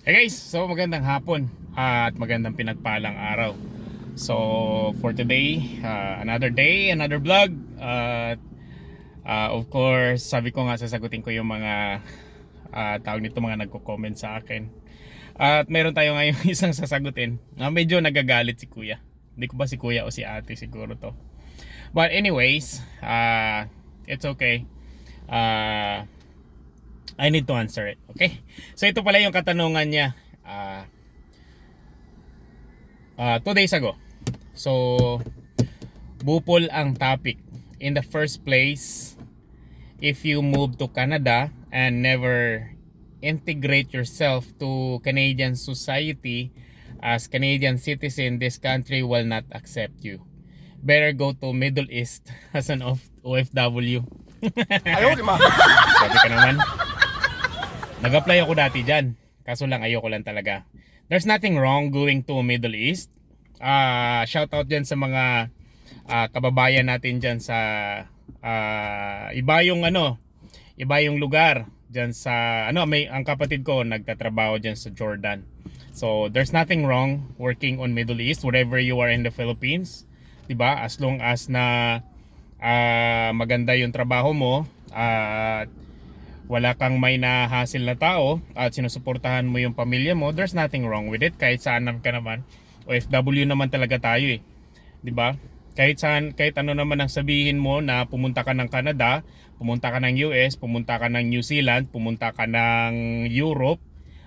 Hey guys, so magandang hapon at magandang pinagpalang araw. So for today, uh, another day, another vlog. At uh, of course, sabi ko nga sasagutin ko yung mga uh, tawag nito mga nagko-comment sa akin. At meron tayo ngayon isang sasagutin. Uh, medyo nagagalit si kuya. Hindi ko ba si kuya o si ate siguro to. But anyways, uh, it's okay. Uh, I need to answer it. Okay? So ito pala yung katanungan niya. Uh, uh, two days ago. So, bupol ang topic. In the first place, if you move to Canada and never integrate yourself to Canadian society as Canadian citizen, this country will not accept you. Better go to Middle East as an of- OFW. Ayaw, di ma. Sabi ka naman. Nag-apply ako dati dyan. Kaso lang ayoko lang talaga. There's nothing wrong going to Middle East. Ah, shout out dyan sa mga ah, kababayan natin dyan sa ah, iba yung ano, iba yung lugar dyan sa ano may ang kapatid ko nagtatrabaho dyan sa Jordan. So there's nothing wrong working on Middle East wherever you are in the Philippines, 'di ba? As long as na ah, maganda yung trabaho mo at wala kang may nahasil na tao at sinusuportahan mo yung pamilya mo, there's nothing wrong with it. Kahit saan ka naman, OFW naman talaga tayo eh. 'Di ba? Kahit saan, kahit ano naman ang sabihin mo na pumunta ka ng Canada, pumunta ka ng US, pumunta ka ng New Zealand, pumunta ka ng Europe,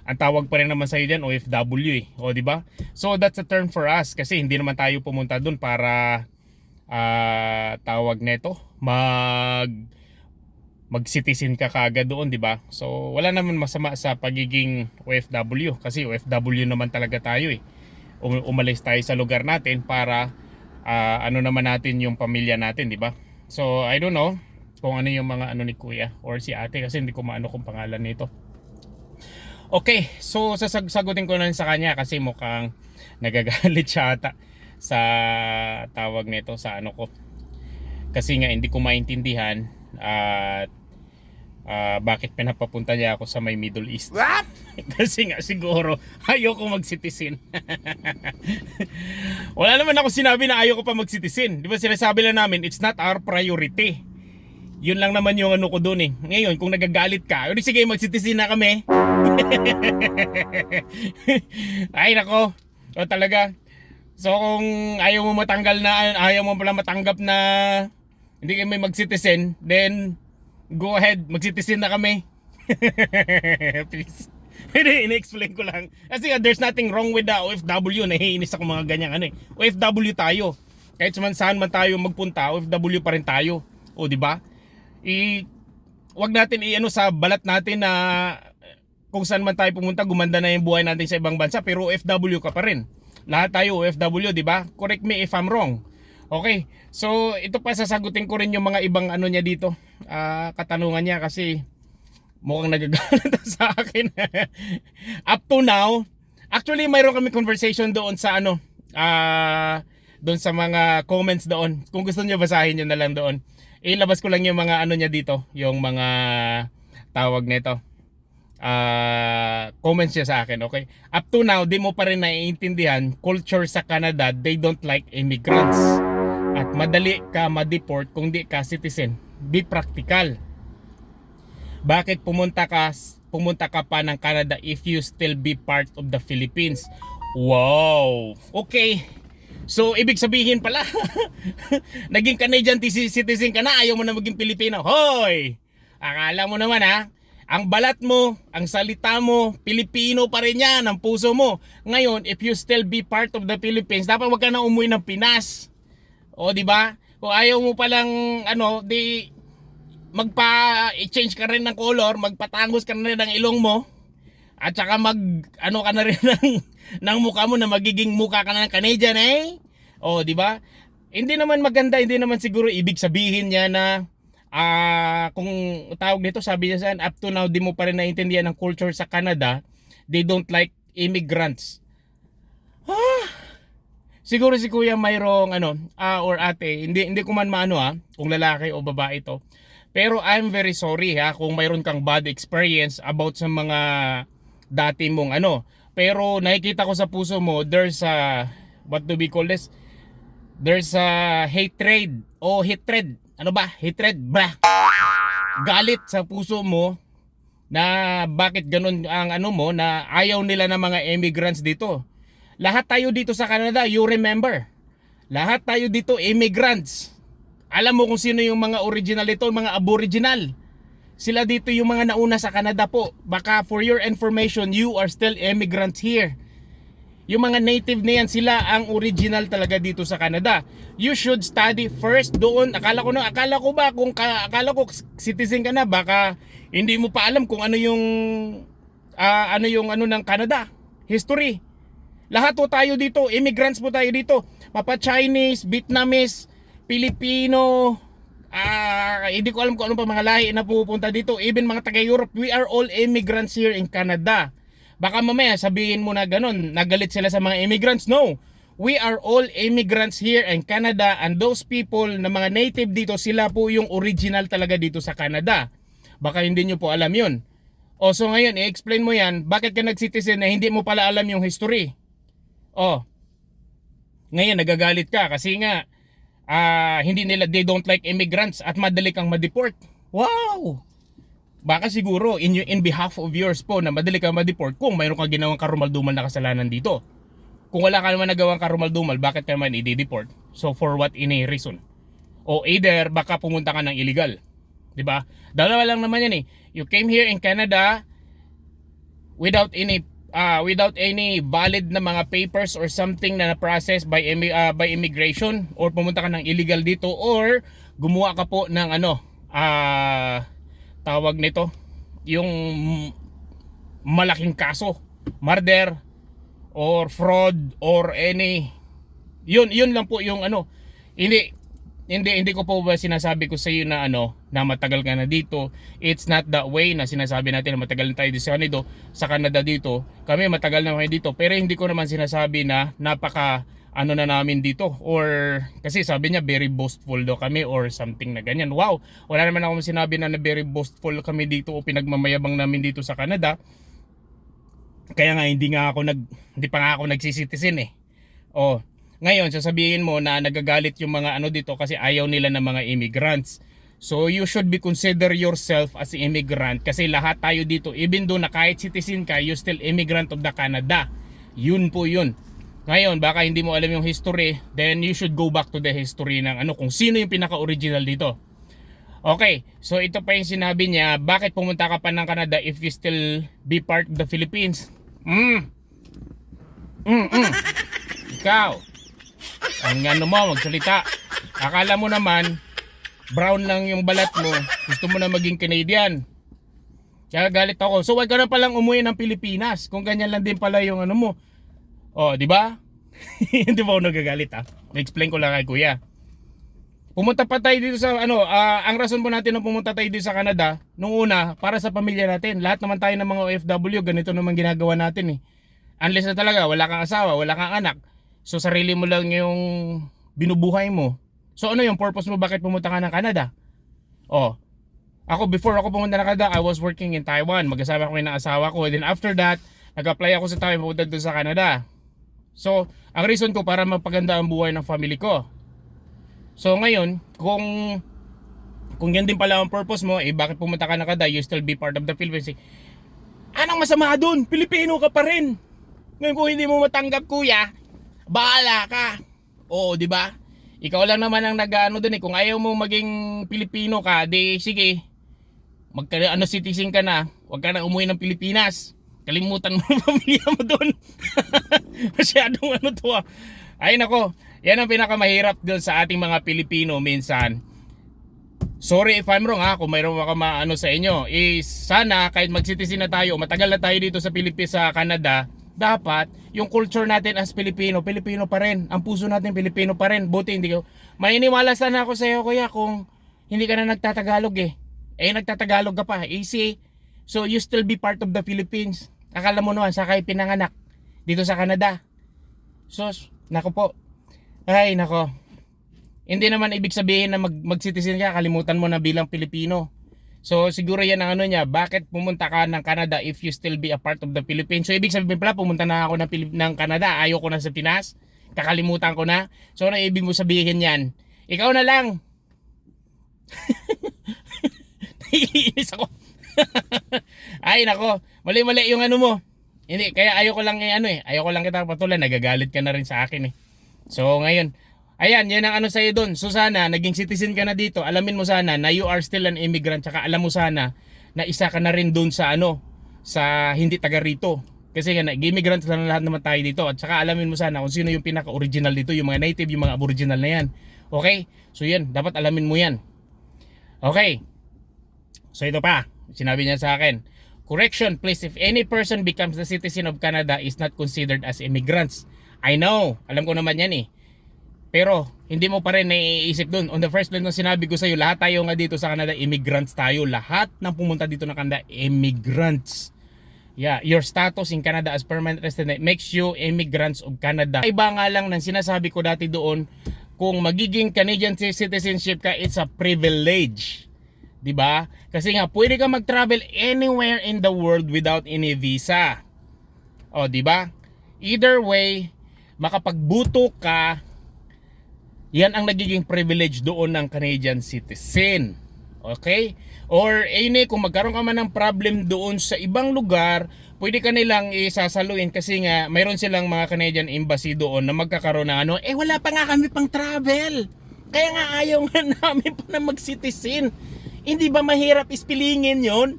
ang tawag pa rin naman sa iyo diyan OFW eh. O 'di ba? So that's a term for us kasi hindi naman tayo pumunta doon para ah, tawag neto mag mag-citizen ka kaagad doon, di ba? So, wala naman masama sa pagiging OFW kasi OFW naman talaga tayo eh. Um- umalis tayo sa lugar natin para ah, ano naman natin yung pamilya natin, di ba? So, I don't know kung ano yung mga ano ni kuya or si ate kasi hindi ko maano kung pangalan nito. Okay, so sasagutin ko na sa kanya kasi mukhang nagagalit siya ata sa tawag nito sa ano ko. Kasi nga hindi ko maintindihan at ah, bakit pinapapunta niya ako sa may Middle East. What? Kasi nga siguro ayoko mag-citizen. Wala naman ako sinabi na ayoko pa mag-citizen. Di ba sinasabi lang namin, it's not our priority. Yun lang naman yung ano ko doon eh. Ngayon, kung nagagalit ka, di sige, mag-citizen na kami. Ay nako. O talaga. So kung ayaw mo matanggal na, ayaw mo pala matanggap na hindi kami mag-citizen, then go ahead, mag-citizen na kami. Please. Hindi, in-explain ko lang. Kasi nga, there's nothing wrong with the OFW. Nahiinis ako mga ganyang ano eh. OFW tayo. Kahit man saan man tayo magpunta, OFW pa rin tayo. O, di ba? I, wag natin i-ano sa balat natin na kung saan man tayo pumunta, gumanda na yung buhay natin sa ibang bansa, pero OFW ka pa rin. Lahat tayo OFW, di ba? Correct me if I'm wrong. Okay, so ito pa sasagutin ko rin yung mga ibang ano niya dito, ah, katanungan niya kasi mukhang nagagalit sa akin. Up to now, actually mayroon kami conversation doon sa ano, ah, doon sa mga comments doon. Kung gusto niyo basahin niyo na lang doon. Ilabas ko lang yung mga ano niya dito, yung mga tawag nito. Ah, comments niya sa akin, okay? Up to now, di mo pa rin naiintindihan culture sa Canada, they don't like immigrants. At madali ka ma-deport kung di ka citizen. Be practical. Bakit pumunta ka pumunta ka pa ng Canada if you still be part of the Philippines? Wow. Okay. So ibig sabihin pala naging Canadian citizen ka na ayaw mo na maging Pilipino. Hoy! Akala mo naman ha, ang balat mo, ang salita mo, Pilipino pa rin yan, ang puso mo. Ngayon, if you still be part of the Philippines, dapat wag ka na umuwi ng Pinas. O, di ba? Kung ayaw mo palang, ano, di, magpa-change ka rin ng color, magpatangos ka rin ng ilong mo, at saka mag, ano ka na rin ng, ng mukha mo na magiging mukha ka na ng Canadian, eh? O, di ba? Hindi naman maganda, hindi naman siguro ibig sabihin niya na, ah, kung tawag dito, sabi niya saan, up to now, di mo pa rin naintindihan ng culture sa Canada, they don't like immigrants. Ah, siguro si kuya mayroong ano ah, or ate hindi hindi ko man maano ha kung lalaki o babae to pero I'm very sorry ha kung mayroon kang bad experience about sa mga dati mong ano. Pero nakikita ko sa puso mo, there's a, what do we call this? There's a hatred o hatred. Ano ba? Hatred ba? Galit sa puso mo na bakit ganun ang ano mo na ayaw nila ng mga immigrants dito. Lahat tayo dito sa Canada, you remember. Lahat tayo dito immigrants. Alam mo kung sino yung mga original ito, mga aboriginal. Sila dito yung mga nauna sa Canada po. Baka for your information, you are still immigrants here. Yung mga native na yan, sila ang original talaga dito sa Canada. You should study first doon. Akala ko na, akala ko ba kung ka, akala ko citizen ka na, baka hindi mo pa alam kung ano yung ah, ano yung ano ng Canada. History. Lahat po tayo dito, immigrants po tayo dito. Mapa Chinese, Vietnamese, Pilipino, ah hindi ko alam kung ano pa mga lahi na pupunta dito. Even mga taga Europe, we are all immigrants here in Canada. Baka mamaya sabihin mo na ganun, nagalit sila sa mga immigrants. No. We are all immigrants here in Canada and those people na mga native dito, sila po yung original talaga dito sa Canada. Baka hindi nyo po alam yun. O so ngayon, i-explain mo yan, bakit ka nag-citizen na hindi mo pala alam yung history? Oh. Ngayon nagagalit ka kasi nga ah hindi nila they don't like immigrants at madali kang ma-deport. Wow. Baka siguro in your, in behalf of yours po na madali kang ma-deport kung mayroon kang ginawang karumaldumal na kasalanan dito. Kung wala ka naman nagawang karumaldumal, bakit ka naman i-deport? So for what any reason? O either baka pumunta ka ng illegal. 'Di ba? Dalawa lang naman yan eh. You came here in Canada without any uh, without any valid na mga papers or something na na-process by uh, by immigration or pumunta ka ng illegal dito or gumawa ka po ng ano ah tawag nito yung malaking kaso murder or fraud or any yun yun lang po yung ano hindi hindi hindi ko po ba sinasabi ko sa iyo na ano na matagal ka na dito. It's not that way na sinasabi natin na matagal na tayo dito sa Canada sa Canada dito. Kami matagal na kami dito. Pero hindi ko naman sinasabi na napaka ano na namin dito. Or kasi sabi niya very boastful daw kami or something na ganyan. Wow! Wala naman ako sinabi na, na very boastful kami dito o pinagmamayabang namin dito sa Canada. Kaya nga hindi nga ako nag hindi pa nga ako nagsisitisin eh. Oh ngayon, sasabihin mo na nagagalit yung mga ano dito kasi ayaw nila ng mga immigrants. So you should be consider yourself as an immigrant kasi lahat tayo dito, even though na kahit citizen ka, you still immigrant of the Canada. Yun po yun. Ngayon, baka hindi mo alam yung history, then you should go back to the history ng ano kung sino yung pinaka-original dito. Okay, so ito pa yung sinabi niya, bakit pumunta ka pa ng Canada if you still be part of the Philippines? Mm. Mm, mm. Ikaw, ang ano mo, magsalita. Akala mo naman, brown lang yung balat mo. Gusto mo na maging Canadian. Kaya galit ako. So wag ka na palang umuwi ng Pilipinas. Kung ganyan lang din pala yung ano mo. Oh, di ba? Hindi ba ako nagagalit ah? Na-explain ko lang kay kuya. Pumunta pa tayo dito sa ano, ah, ang rason po natin na pumunta tayo dito sa Canada, nung una, para sa pamilya natin. Lahat naman tayo ng mga OFW, ganito naman ginagawa natin eh. Unless na talaga, wala kang asawa, wala kang anak. So sarili mo lang yung binubuhay mo. So ano yung purpose mo bakit pumunta ka ng Canada? Oh. Ako before ako pumunta ng Canada, I was working in Taiwan. Magkasama ko ng asawa ko. Then after that, nag-apply ako sa Taiwan pumunta doon sa Canada. So, ang reason ko para mapaganda ang buhay ng family ko. So ngayon, kung kung yan din pala ang purpose mo, eh bakit pumunta ka ng Canada, you still be part of the Philippines. Eh, anong masama doon? Pilipino ka pa rin. Ngayon kung hindi mo matanggap kuya, bahala ka. Oo, di ba? Ikaw lang naman ang nag-ano dun eh. Kung ayaw mo maging Pilipino ka, di sige. Magka ano citizen ka na, huwag ka na umuwi ng Pilipinas. Kalimutan mo ang pamilya mo doon. Masyadong ano to ah. Ay nako, yan ang pinakamahirap doon sa ating mga Pilipino minsan. Sorry if I'm wrong ha, kung mayroon ako maano sa inyo. Is sana kahit mag-citizen na tayo, matagal na tayo dito sa Pilipinas sa Canada, dapat yung culture natin as Pilipino, Pilipino pa rin. Ang puso natin Pilipino pa rin. Buti hindi ko. Maniniwala sana ako sa iyo kuya kung hindi ka na nagtatagalog eh. Eh nagtatagalog ka pa. Easy. So you still be part of the Philippines. Akala mo naman sa kayo pinanganak dito sa Canada. So, nako po. Ay, nako. Hindi naman ibig sabihin na mag, mag-citizen ka, kalimutan mo na bilang Pilipino. So siguro yan ang ano niya, bakit pumunta ka ng Canada if you still be a part of the Philippines? So ibig sabihin pala pumunta na ako ng, Pilip- ng Canada, ayaw ko na sa Pinas, kakalimutan ko na. So ano ibig mo sabihin yan? Ikaw na lang. Naiinis ako. Ay nako, mali-mali yung ano mo. Hindi, kaya ayaw ko lang eh, ano eh, ayaw ko lang kita patulan, nagagalit ka na rin sa akin eh. So ngayon, ayan, yan ang ano sa'yo doon. So sana, naging citizen ka na dito, alamin mo sana na you are still an immigrant, tsaka alam mo sana na isa ka na rin doon sa ano, sa hindi taga rito. Kasi nga, nag-immigrant na lahat naman tayo dito. At saka alamin mo sana kung sino yung pinaka-original dito, yung mga native, yung mga aboriginal na yan. Okay? So yan, dapat alamin mo yan. Okay. So ito pa, sinabi niya sa akin. Correction, please. If any person becomes the citizen of Canada is not considered as immigrants. I know. Alam ko naman yan eh. Pero, hindi mo pa rin naiisip dun. On the first place nung sinabi ko sa'yo, lahat tayo nga dito sa Canada, immigrants tayo. Lahat ng pumunta dito ng Canada, immigrants. Yeah, your status in Canada as permanent resident makes you immigrants of Canada. Iba nga lang ng sinasabi ko dati doon, kung magiging Canadian citizenship ka, it's a privilege. 'Di ba? Kasi nga pwede ka mag-travel anywhere in the world without any visa. O, 'di ba? Either way, makapagbuto ka, yan ang nagiging privilege doon ng Canadian citizen. Okay? Or any kung magkaroon ka man ng problem doon sa ibang lugar, pwede ka nilang isasaluin kasi nga mayroon silang mga Canadian embassy doon na magkakaroon ng ano, eh wala pa nga kami pang travel. Kaya nga ayaw nga namin pa na mag-citizen. Hindi ba mahirap ispilingin yon?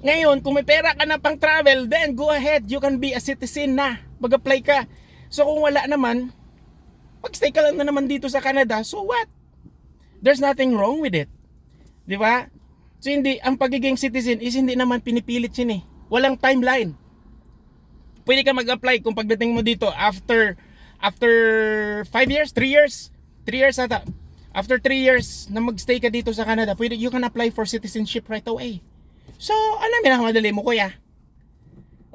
Ngayon, kung may pera ka na pang travel, then go ahead, you can be a citizen na. Mag-apply ka. So kung wala naman, pag-stay ka lang na naman dito sa Canada, so what? There's nothing wrong with it. Di ba? So hindi, ang pagiging citizen is hindi naman pinipilit yun eh. Walang timeline. Pwede ka mag-apply kung pagdating mo dito after after 5 years, 3 years, 3 years ata. After 3 years na magstay ka dito sa Canada, pwede you can apply for citizenship right away. So, alam mo na madali mo kuya.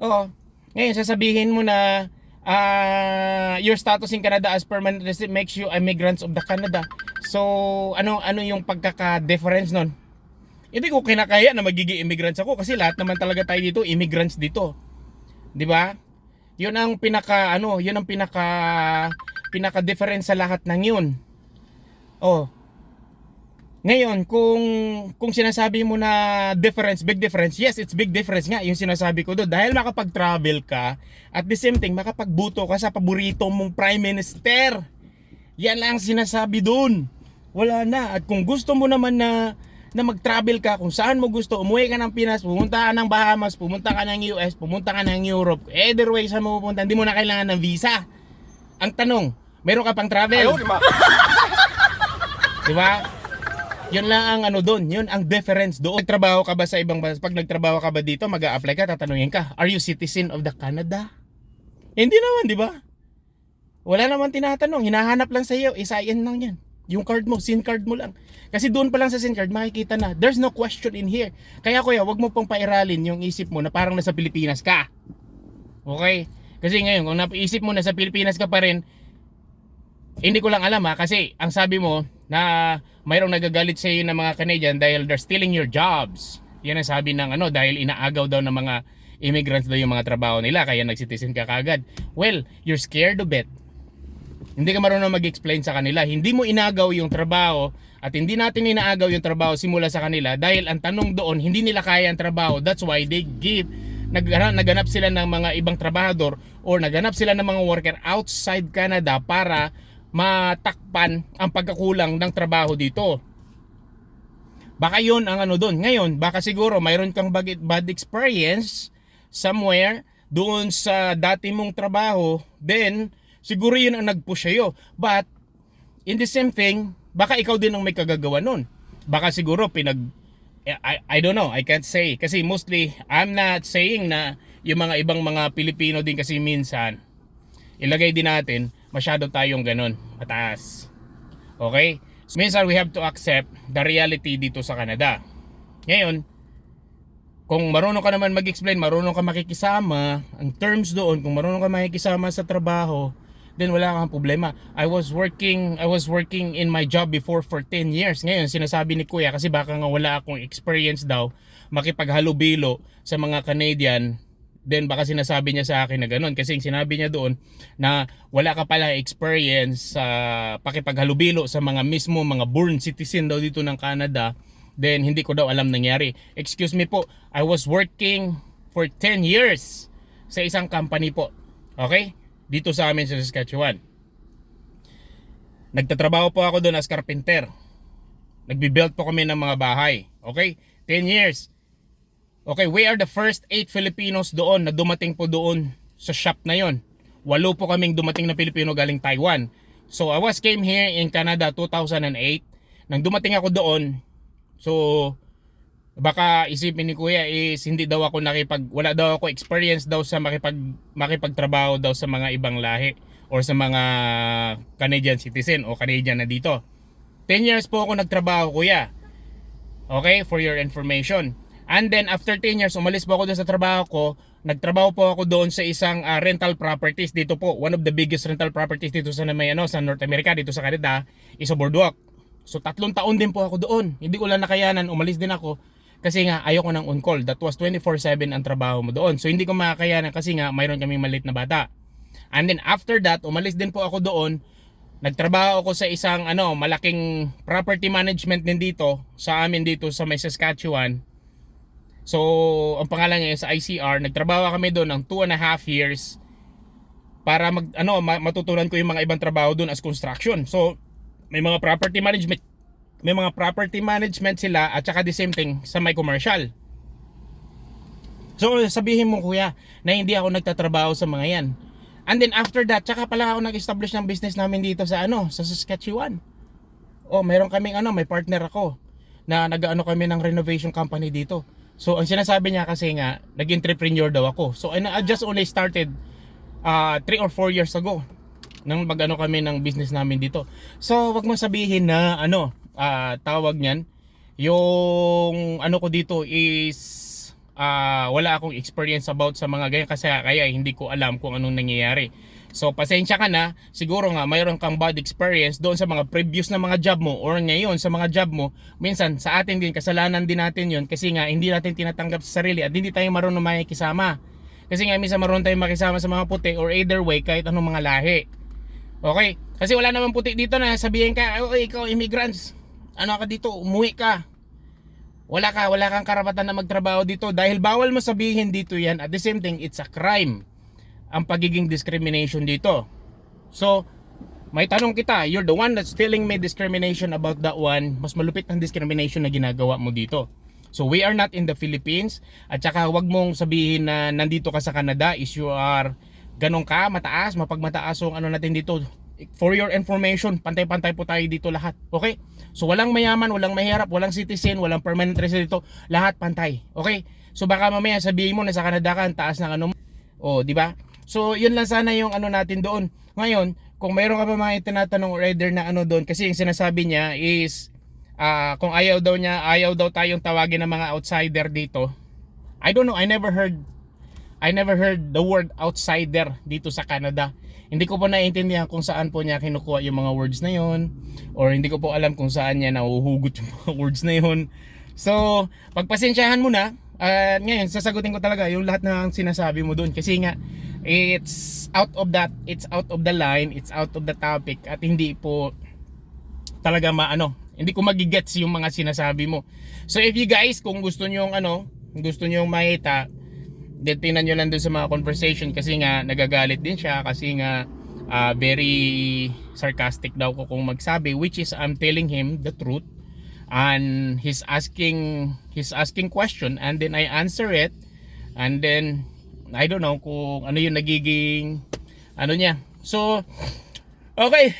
Oo. Ngayon, sasabihin mo na ah, your status in Canada as permanent resident makes you immigrants of the Canada. So, ano ano yung pagkaka-difference nun? Hindi ko kinakaya na magiging immigrants ako kasi lahat naman talaga tayo dito, immigrants dito. 'Di ba? 'Yun ang pinaka ano, 'yun ang pinaka pinaka difference sa lahat ng 'yun. Oh. Ngayon, kung kung sinasabi mo na difference, big difference, yes, it's big difference nga yung sinasabi ko doon. Dahil makapag-travel ka, at the same time, makapagbuto ka sa paborito mong prime minister. Yan lang ang sinasabi doon. Wala na. At kung gusto mo naman na na mag-travel ka kung saan mo gusto, umuwi ka ng Pinas, pumunta ka ng Bahamas, pumunta ka ng US, pumunta ka ng Europe, either way saan mo pupunta, hindi mo na kailangan ng visa. Ang tanong, meron ka pang travel? Di ba? Yun lang ang ano doon, yun ang difference doon. Nagtrabaho ka ba sa ibang bansa? Pag nagtrabaho ka ba dito, mag apply ka, tatanungin ka, are you citizen of the Canada? Hindi naman, di ba? Wala naman tinatanong, hinahanap lang sa iyo, isayin lang yan. Yung card mo, SIM card mo lang. Kasi doon pa lang sa SIM card, makikita na, there's no question in here. Kaya kuya, wag mo pong pairalin yung isip mo na parang nasa Pilipinas ka. Okay? Kasi ngayon, kung naisip mo na sa Pilipinas ka pa rin, hindi ko lang alam ha, kasi ang sabi mo na mayroong nagagalit sa iyo ng mga Canadian dahil they're stealing your jobs. Yan ang sabi ng ano, dahil inaagaw daw ng mga immigrants daw yung mga trabaho nila, kaya nagsitizen ka kagad. Well, you're scared of it. Hindi ka marunong mag-explain sa kanila. Hindi mo inagaw yung trabaho at hindi natin inaagaw yung trabaho simula sa kanila dahil ang tanong doon, hindi nila kaya ang trabaho. That's why they give naghanap, naghanap sila ng mga ibang trabahador or naghanap sila ng mga worker outside Canada para matakpan ang pagkakulang ng trabaho dito. Baka yun ang ano doon. Ngayon, baka siguro mayroon kang bad, experience somewhere doon sa dati mong trabaho, then siguro yun ang nag-push sa'yo. But, in the same thing, baka ikaw din ang may kagagawa nun. Baka siguro pinag... I, I don't know, I can't say. Kasi mostly, I'm not saying na yung mga ibang mga Pilipino din kasi minsan, ilagay din natin, masyado tayong ganun, mataas. Okay? So, minsan we have to accept the reality dito sa Canada. Ngayon, kung marunong ka naman mag-explain, marunong ka makikisama, ang terms doon, kung marunong ka makikisama sa trabaho, then wala kang problema. I was working I was working in my job before for 10 years. Ngayon sinasabi ni Kuya kasi baka nga wala akong experience daw makipaghalubilo sa mga Canadian then baka sinasabi niya sa akin na ganun. Kasi yung sinabi niya doon na wala ka pala experience sa pakipaghalubilo sa mga mismo mga born citizen daw dito ng Canada then hindi ko daw alam nangyari. Excuse me po I was working for 10 years sa isang company po. Okay? Dito sa amin sa Saskatchewan. Nagtatrabaho po ako doon as carpenter. Nagbi-build po kami ng mga bahay. Okay? 10 years Okay, we are the first 8 Filipinos doon na dumating po doon sa shop na yon. Walo po kaming dumating na Pilipino galing Taiwan. So I was came here in Canada 2008. Nang dumating ako doon, so baka isipin ni Kuya is hindi daw ako nakipag wala daw ako experience daw sa makipag makipagtrabaho daw sa mga ibang lahi or sa mga Canadian citizen o Canadian na dito. 10 years po ako nagtrabaho, Kuya. Okay, for your information. And then after 10 years, umalis po ako doon sa trabaho ko. Nagtrabaho po ako doon sa isang ah, rental properties dito po. One of the biggest rental properties dito sa may ano, sa North America, dito sa Canada, is sa Boardwalk. So tatlong taon din po ako doon. Hindi ko lang nakayanan, umalis din ako. Kasi nga ayoko ng on-call. That was 24/7 ang trabaho mo doon. So hindi ko makakayanan kasi nga mayroon kaming maliit na bata. And then after that, umalis din po ako doon. Nagtrabaho ako sa isang ano, malaking property management din dito sa amin dito sa may Saskatchewan. So, ang pangalan niya is ICR. Nagtrabaho kami doon ng 2 and a half years para mag ano ma- matutunan ko yung mga ibang trabaho doon as construction. So, may mga property management may mga property management sila at saka the same thing sa may commercial. So, sabihin mo kuya na hindi ako nagtatrabaho sa mga yan. And then after that, tsaka pala ako nag-establish ng business namin dito sa ano, sa Saskatchewan. Oh, meron kaming ano, may partner ako na nag-ano kami ng renovation company dito. So, ang sinasabi niya kasi nga, nag-entrepreneur daw ako. So, I, I just only started 3 or 4 years ago nang mag-ano kami ng business namin dito. So, wag mo sabihin na ano, ah, tawag niyan, yung ano ko dito is ah, wala akong experience about sa mga ganyan kasi kaya hindi ko alam kung anong nangyayari. So pasensya ka na, siguro nga mayroon kang bad experience doon sa mga previous na mga job mo or ngayon sa mga job mo. Minsan sa atin din, kasalanan din natin yon kasi nga hindi natin tinatanggap sa sarili at hindi tayo marunong makikisama. Kasi nga minsan marunong tayong makisama sa mga puti or either way kahit anong mga lahi. Okay? Kasi wala naman puti dito na sabihin ka, oh, ikaw immigrants, ano ka dito, umuwi ka. Wala ka, wala kang karapatan na magtrabaho dito dahil bawal mo sabihin dito yan. At the same thing, it's a crime ang pagiging discrimination dito. So, may tanong kita, you're the one that's telling me discrimination about that one, mas malupit ang discrimination na ginagawa mo dito. So we are not in the Philippines at saka wag mong sabihin na nandito ka sa Canada is you are ganun ka, mataas, mapagmataas ang ano natin dito. For your information, pantay-pantay po tayo dito lahat. Okay? So walang mayaman, walang mahirap, walang citizen, walang permanent resident dito, lahat pantay. Okay? So baka mamaya sabihin mo na sa Canada ka, ang taas ng ano mo. Oh, di ba? So, yun lang sana yung ano natin doon. Ngayon, kung mayroon ka pa mga tinatanong rider na ano doon, kasi yung sinasabi niya is, ah, kung ayaw daw niya, ayaw daw tayong tawagin ng mga outsider dito. I don't know, I never heard, I never heard the word outsider dito sa Canada. Hindi ko po naiintindihan kung saan po niya kinukuha yung mga words na yun, or hindi ko po alam kung saan niya nahuhugot yung mga words na yun. So, pagpasensyahan mo na, at ngayon, sasagutin ko talaga yung lahat ng sinasabi mo doon. Kasi nga, it's out of that, it's out of the line, it's out of the topic, at hindi po talaga maano, hindi ko magigets yung mga sinasabi mo. So if you guys, kung gusto nyo yung ano, gusto nyo yung makita, then tingnan nyo lang dun sa mga conversation kasi nga nagagalit din siya kasi nga ah, very sarcastic daw ko kung magsabi which is I'm telling him the truth and he's asking he's asking question and then I answer it and then I don't know kung ano yung nagiging ano niya. So okay.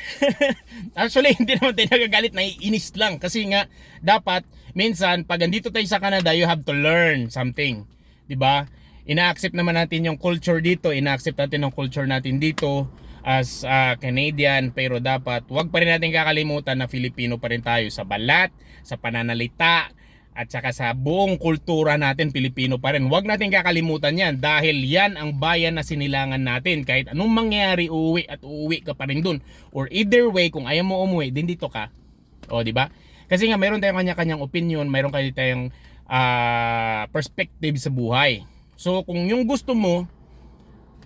Actually hindi naman tayo nagagalit naiinis lang. Kasi nga dapat minsan pag andito tayo sa Canada you have to learn something. Ba ina-accept naman natin yung culture dito. Ina-accept natin yung culture natin dito as a Canadian. Pero dapat wag pa rin natin kakalimutan na Filipino pa rin tayo sa balat, sa pananalita, at saka sa buong kultura natin Pilipino pa rin. Huwag natin kakalimutan yan dahil yan ang bayan na sinilangan natin. Kahit anong mangyari, uuwi at uuwi ka pa rin dun. Or either way, kung ayaw mo umuwi, din dito ka. O, di ba? Kasi nga, meron tayong kanya-kanyang opinion, meron kayo tayong ah, perspective sa buhay. So, kung yung gusto mo,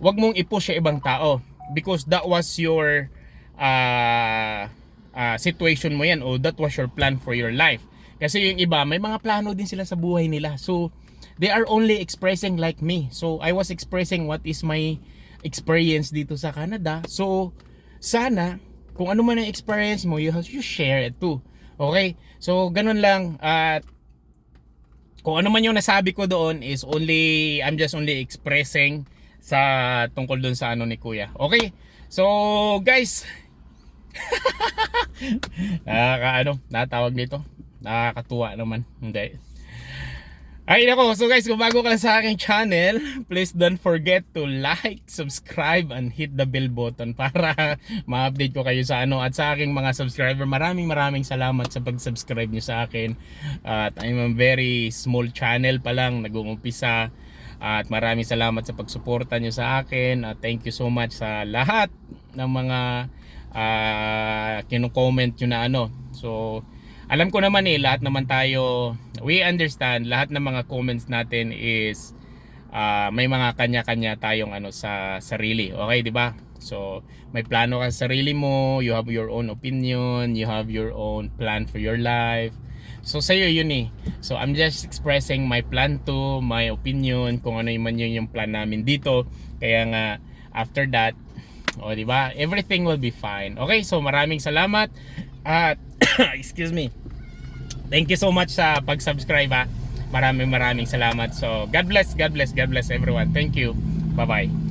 wag mong i-push sa ibang tao because that was your ah, ah, situation mo yan o that was your plan for your life. Kasi yung iba, may mga plano din sila sa buhay nila. So, they are only expressing like me. So, I was expressing what is my experience dito sa Canada. So, sana, kung ano man ang experience mo, you, you share it too. Okay? So, ganun lang. At kung ano man yung nasabi ko doon is only, I'm just only expressing sa tungkol doon sa ano ni Kuya. Okay? So, guys, Nakaka ano, natawag dito. Nakakatuwa naman. Hindi. Ay nako, so guys, kung bago ka lang sa aking channel, please don't forget to like, subscribe, and hit the bell button para ma-update ko kayo sa ano at sa aking mga subscriber. Maraming maraming salamat sa pag-subscribe nyo sa akin. At I'm a very small channel pa lang, nag-uumpisa. At maraming salamat sa pagsuporta nyo sa akin. At thank you so much sa lahat ng mga ah kino-comment nyo na ano. So, alam ko naman eh, lahat naman tayo, we understand, lahat ng mga comments natin is ah, may mga kanya-kanya tayong ano sa sarili. Okay, di ba? So, may plano ka sa sarili mo, you have your own opinion, you have your own plan for your life. So, sa'yo yun eh. So, I'm just expressing my plan to, my opinion, kung ano man yun yung plan namin dito. Kaya nga, after that, o, di ba? Everything will be fine. Okay, so maraming salamat. At, excuse me. Thank you so much sa pag-subscribe ha. Maraming maraming salamat. So, God bless, God bless, God bless everyone. Thank you. Bye-bye.